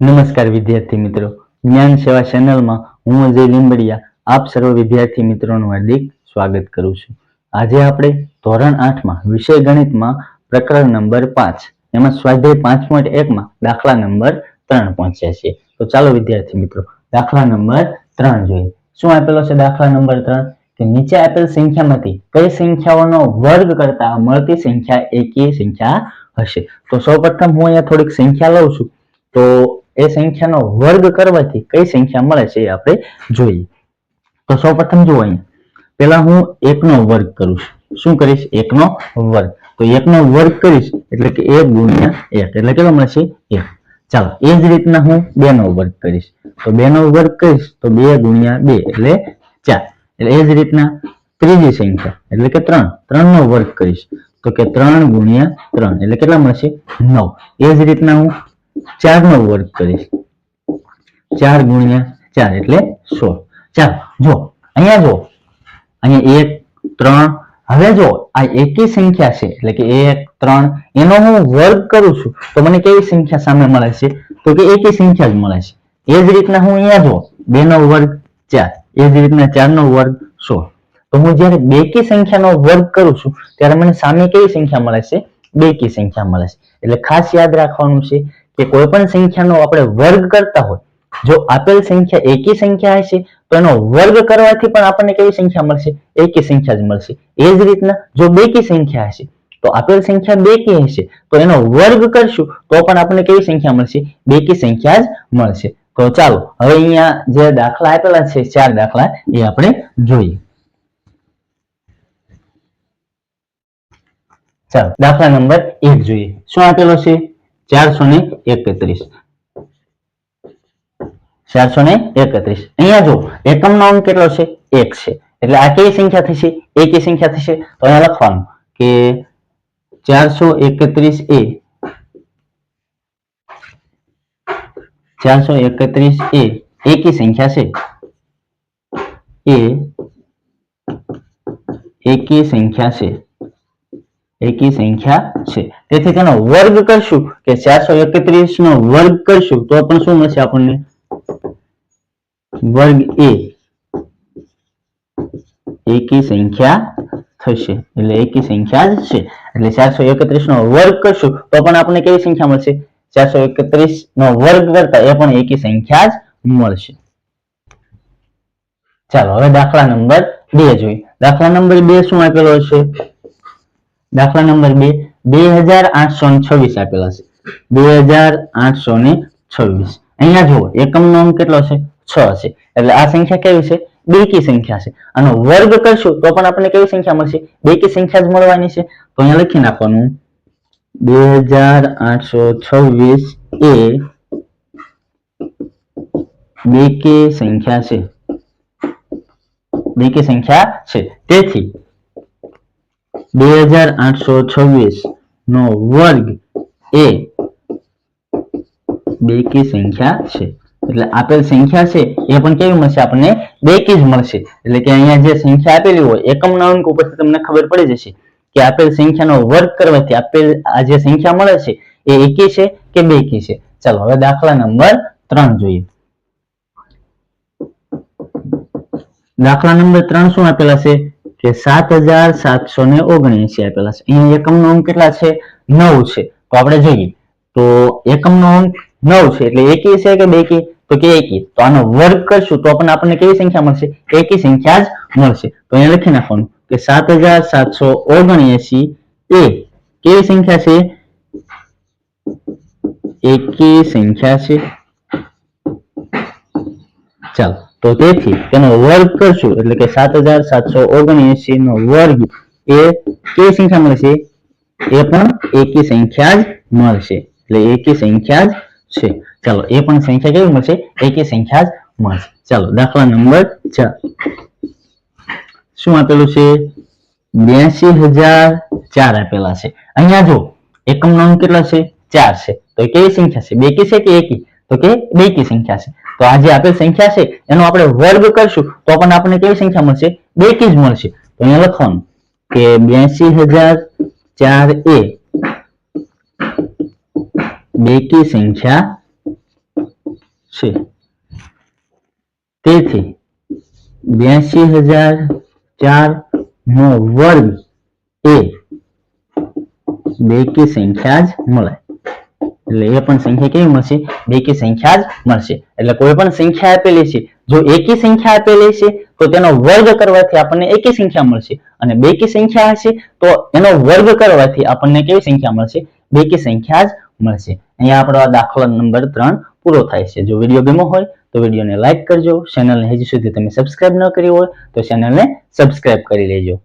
નમસ્કાર વિદ્યાર્થી મિત્રો. જ્ઞાન સેવા ચેનલમાં હું અજય લીંબડિયા, આપ સર્વ વિદ્યાર્થી મિત્રોનું હાર્દિક સ્વાગત કરું છું. આજે આપણે ધોરણ આઠમાં વિષય ગણિતમાં પ્રકરણ નંબર પાંચ, એમાં સ્વાધ્યાય પાંચ પોઈન્ટ એકમાં દાખલા નંબર ત્રણ પહોંચ્યા છીએ તો ચાલો વિદ્યાર્થી મિત્રો, દાખલા નંબર ત્રણ જોઈએ. શું આપેલો છે દાખલા નંબર ત્રણ? કે નીચે આપેલ સંખ્યામાંથી કઈ સંખ્યાઓનો વર્ગ કરતા મળતી સંખ્યા એકી સંખ્યા હશે? તો સૌપ્રથમ હું અહીંયા થોડીક સંખ્યા લઉં છું. તો એ સંખ્યાનો વર્ગ કરવાથી કઈ સંખ્યા મળે છે આપણે જોઈએ. તો સૌપ્રથમ જુઓ અહીંયા. પેલા હું એકનો વર્ગ કરું શું કરીશ? એકનો વર્ગ. તો એકનો વર્ગ કરીશ એટલે કે એક ગુણ્યા એક. એટલે કેટલો મળશે? એક. ચાલો, એ જ રીતના હું બે નો વર્ગ કરીશ. તો બે નો વર્ગ કરીશ તો બે ગુણ્યા બે એટલે ચાર. એટલે એ જ રીતના ત્રીજી સંખ્યા એટલે કે ત્રણ. ત્રણ નો વર્ગ કરીશ તો કે ત્રણ ગુણ્યા ત્રણ. એટલે કેટલા મળશે? નવ. એ જ રીતના હું ચાર નો વર્ગ કરીશ. ચાર ગુણ્યા ચાર એટલે સોળ. ચાલો જો અહીંયા જો અહીંયા એક, ત્રણ. હવે જો આ એકી સંખ્યા છે, એટલે કે એક, ત્રણ, એનો હું વર્ગ કરું છું, તો મને કેવી સંખ્યા સામે મળે છે? તો કે એકી સંખ્યા જ મળે છે. એ જ રીતના હું અહીંયા જો બે નો વર્ગ ચાર. એ જ રીતના ચાર નો વર્ગ સોળ. તો હું જ્યારે બેકી સંખ્યાનો વર્ગ કરું છું, ત્યારે મને સામે કેવી સંખ્યા મળે છે? બેકી સંખ્યા મળે છે. એટલે ખાસ યાદ રાખવાનું છે કે કોઈ પણ સંખ્યાનો આપણે વર્ગ કરતા હોય, જો આપેલ સંખ્યા એકી સંખ્યા હશે, તો એનો વર્ગ કરવાથી પણ આપણને કેવી સંખ્યા મળશે? એકી સંખ્યા જ મળશે. એ જ રીતના જો બેકી સંખ્યા હશે, તો આપેલ સંખ્યા બેકી હશે, તો એનો વર્ગ કરશું, તો પણ આપણને કેવી સંખ્યા મળશે? બેકી સંખ્યા જ મળશે. તો ચાલો, હવે અહીંયા જે દાખલા આપેલા છે, ચાર દાખલા, એ આપણે જોઈએ. ચાલો, દાખલા નંબર એક જોઈએ. શું આપેલો છે? ચારસો ચારસો આ કેવી સંખ્યા થશે? ચારસો એ ચારસો એકત્રીસ એ એકી સંખ્યા છે? એ એકી સંખ્યા છે. એકી સંખ્યા છે. તેથી તેનો વર્ગ કરશું કે ચારસો એકત્રીસ નો વર્ગ કરશું તો પણ શું મળશે આપણને? વર્ગ એ. એકી સંખ્યા થશે. એટલે એકી સંખ્યા જ છે. એટલે ચારસો એકત્રીસ નો વર્ગ કરશું તો પણ આપણને કેવી સંખ્યા મળશે? ચારસો એકત્રીસ નો વર્ગ કરતા એ પણ એકી સંખ્યા જ મળશે. ચાલો, હવે દાખલા નંબર બે જોઈએ. દાખલા નંબર બે શું આપેલો છે દાખલા નંબર બે. બે હજાર આઠસો ને છવ્વીસ આપેલા છે. બે હજાર આઠસો ને છવ્વીસ. અહીંયા કેટલો છે? છ એટલે આ સંખ્યા કેવી છે? બેકી સંખ્યા છે. આનો વર્ગ કરશું તો પણ આપણને કેવી સંખ્યા મળશે? બેકી સંખ્યા જ મળવાની છે. તો અહીંયા લખી નાખવાનું. બે હજાર આઠસો છવ્વીસ એ બેકી સંખ્યા છે. બેકી સંખ્યા છે. તેથી, બે હજાર આઠસો છવ્વીસ નો વર્ગ એ બેકી સંખ્યા છે. એટલે આપેલ સંખ્યા છે એ પણ કેવી મળશે? આપણને બેકી જ મળશે. એટલે કે અહીંયા જે સંખ્યા આપેલી હોય એકમના અંક ઉપરથી તમને ખબર પડી જશે કે આપેલ સંખ્યાનો વર્ગ કરવાથી આપેલ આ જે સંખ્યા મળે છે એ એકી છે કે બેકી છે? ચાલો, હવે દાખલા નંબર ત્રણ જોઈએ. દાખલા નંબર ત્રણ શું આપેલા છે? કે સાત હજાર સાતસો ને ઓગણએસી આપેલા છે. અહીંયા એકમનો અંક કેટલા છે? નવ છે. તો આપણે જોઈએ. તો એકમનો અંક નવ છે. એટલે એકી છે કે બેકી? તો કે એકી. તો આનો વર્ગ કરશું તો પણ આપણને કેવી સંખ્યા મળશે? એકી સંખ્યા જ મળશે. તો અહીંયા લખી નાખવાનું કે સાત હજાર સાતસો ઓગણએસી એ કેવી સંખ્યા છે? એકી સંખ્યા છે. ચાલો. તો તેથી તેનો વર્ગ કરશું, એટલે કે સાત હજાર સાતસો ઓગણએસી નો વર્ગ એ કઈ સંખ્યા મળશે? એ પણ એકી સંખ્યા જ મળશે, એટલે એકી સંખ્યા જ છે. ચાલો, એ પણ સંખ્યા કેવી મળશે? એકી સંખ્યા જ મળશે. ચાલો, દાખલા નંબર ચાર શું આપેલું છે? બ્યાસી હજાર ચાર આપેલા છે. અહીંયા જો એકમ અંક કેટલા છે? ચાર છે. તો કેવી સંખ્યા છે? બેકી છે કે એકી? તો કે બેકી સંખ્યા છે. તો આ જે આપેલ સંખ્યા છે, એનો આપણે વર્ગ કરશું, તો પણ આપણને કેવી સંખ્યા મળશે? બેકી જ મળશે. તો અહીંયા લખવાનું કે બ્યાસી હજાર ચાર એ બેકી સંખ્યા છે. તેથી બ્યાસી હજાર ચાર નો વર્ગ એ બેકી સંખ્યા જ મળે. એટલે એ પણ સંખ્યા કેવી મળશે? બેકી સંખ્યા જ મળશે. એટલે કોઈ પણ સંખ્યા આપેલી છે, જો એકી સંખ્યા આપેલી છે, તો તેનો વર્ગ કરવાથી આપણને એકી સંખ્યા મળશે. અને બેકી સંખ્યા હશે, તો એનો વર્ગ કરવાથી આપણને કેવી સંખ્યા મળશે? બેકી સંખ્યા જ મળશે. અહીંયા આપણો આ દાખલો નંબર ત્રણ પૂરો થાય છે. જો વીડિયો ગમ્યો હોય, તો વિડીયોને લાઇક કરજો. ચેનલને હજી સુધી તમે સબસ્ક્રાઇબ ન કરી હોય, તો ચેનલને સબસ્ક્રાઇબ કરી લેજો.